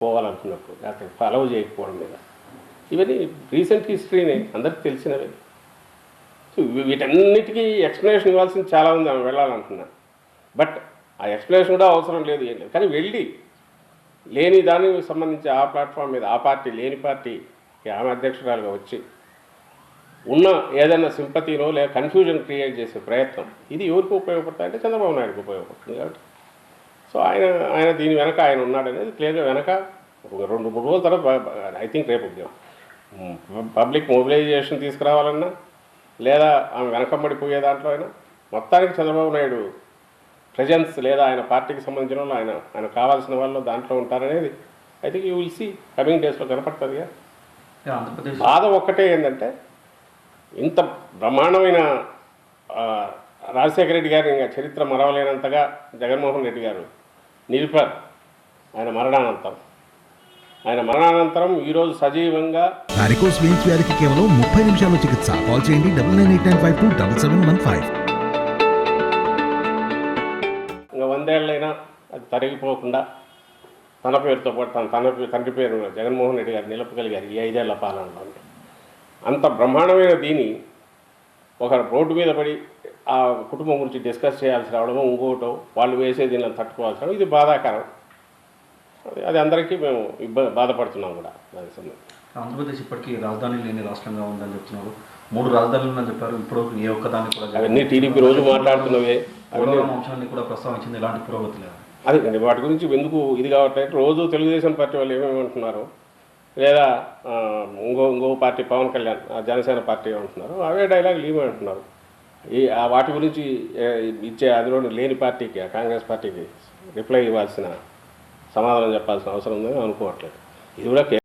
పోవాలనుకున్నప్పుడు లేకపోతే ఫాలో చేయకపోవడం మీద. ఇవన్నీ రీసెంట్ హిస్టరీని అందరికి తెలిసినవి. సో వీటన్నిటికీ ఎక్స్ప్లెనేషన్ ఇవ్వాల్సింది చాలా ఉంది ఆమె వెళ్ళాలనుకున్నాను బట్ ఆ ఎక్స్ప్లెనేషన్ కూడా అవసరం లేదు ఏం లేదు. కానీ వెళ్ళి లేని దానికి సంబంధించి ఆ ప్లాట్ఫామ్ మీద ఆ పార్టీ లేని పార్టీకి ఆమె అధ్యక్షురాలుగా వచ్చి ఉన్న ఏదైనా సింపతినో లేదా కన్ఫ్యూజన్ క్రియేట్ చేసే ప్రయత్నం ఇది ఎవరికి ఉపయోగపడుతుంది అంటే చంద్రబాబు నాయుడుకి ఉపయోగపడుతుంది కాబట్టి సో ఆయన ఆయన దీని వెనక ఆయన ఉన్నాడనేది క్లియర్గా వెనక ఒక రెండు మూడు రోజుల తర్వాత ఐ థింక్ రేపు పబ్లిక్ మొబిలైజేషన్ తీసుకురావాలన్నా లేదా ఆమె వెనకబడిపోయే దాంట్లో అయినా మొత్తానికి చంద్రబాబు నాయుడు ప్రజెన్స్ లేదా ఆయన పార్టీకి సంబంధించిన వాళ్ళు ఆయన ఆయన కావాల్సిన వాళ్ళు దాంట్లో ఉంటారనేది I think you will see coming డేస్లో కనపడుతుందిగా బాధ ఒక్కటే ఏంటంటే ఇంత బ్రహ్మాండమైన రాజశేఖర రెడ్డి గారు ఇంకా చరిత్ర మరవలేనంతగా జగన్మోహన్ రెడ్డి గారు నిలిపారు ఆయన మరణానంతరం. ఆయన మరణానంతరం ఈరోజు సజీవంగా వారికోస్ వెయిన్స్ వ్యాధికి కేవలం ముప్పై నిమిషాల్లో చికిత్స. కాల్ చేయండి double nine eight nine five two double seven one five. ఇంకా వందేళ్ళైనా అది తరిగిపోకుండా తన పేరుతో పాటు తన తన తండ్రి పేరు జగన్మోహన్ రెడ్డి గారు నిలపగలిగారు ఈ ఐదేళ్ళ పాలనలో. అంత బ్రహ్మాండమైన దీని ఒక రోడ్డు మీద పడి ఆ కుటుంబం గురించి డిస్కస్ చేయాల్సి రావడమో ఇంకోటో వాళ్ళు వేసే దీనిని తట్టుకోవాల్సి రావడం ఇది బాధాకరం. అది అది అందరికీ మేము ఇబ్బంది బాధపడుతున్నాం కూడా దానికి సంబంధించి ఆంధ్రప్రదేశ్ ఇప్పటికీ రాజధాని లేని రాష్ట్రంగా ఉందని చెప్తున్నారు. మూడు రాజధానులు ఉందని చెప్పారు. ఇప్పుడు ఏ ఒక్కదాన్ని కూడా అవన్నీ టీడీపీ రోజు మాట్లాడుతున్నవే. అంశాన్ని కూడా ప్రస్తావించింది ఎలాంటి పురోగతి లేదు. అది వాటి గురించి ఎందుకు ఇది కాబట్టి రోజు తెలుగుదేశం పార్టీ వాళ్ళు ఏమేమి అంటున్నారు లేదా ఇంకో ఇంకో పార్టీ పవన్ కళ్యాణ్ జనసేన పార్టీ అంటున్నారు అవే డైలాగులు ఏమి అంటున్నారు. ఈ ఆ వాటి గురించి ఇచ్చే అందులో లేని పార్టీకి కాంగ్రెస్ పార్టీకి రిప్లై ఇవ్వాల్సిన సమాధానం చెప్పాల్సిన అవసరం ఉందని అనుకోవట్లేదు. ఇది కూడా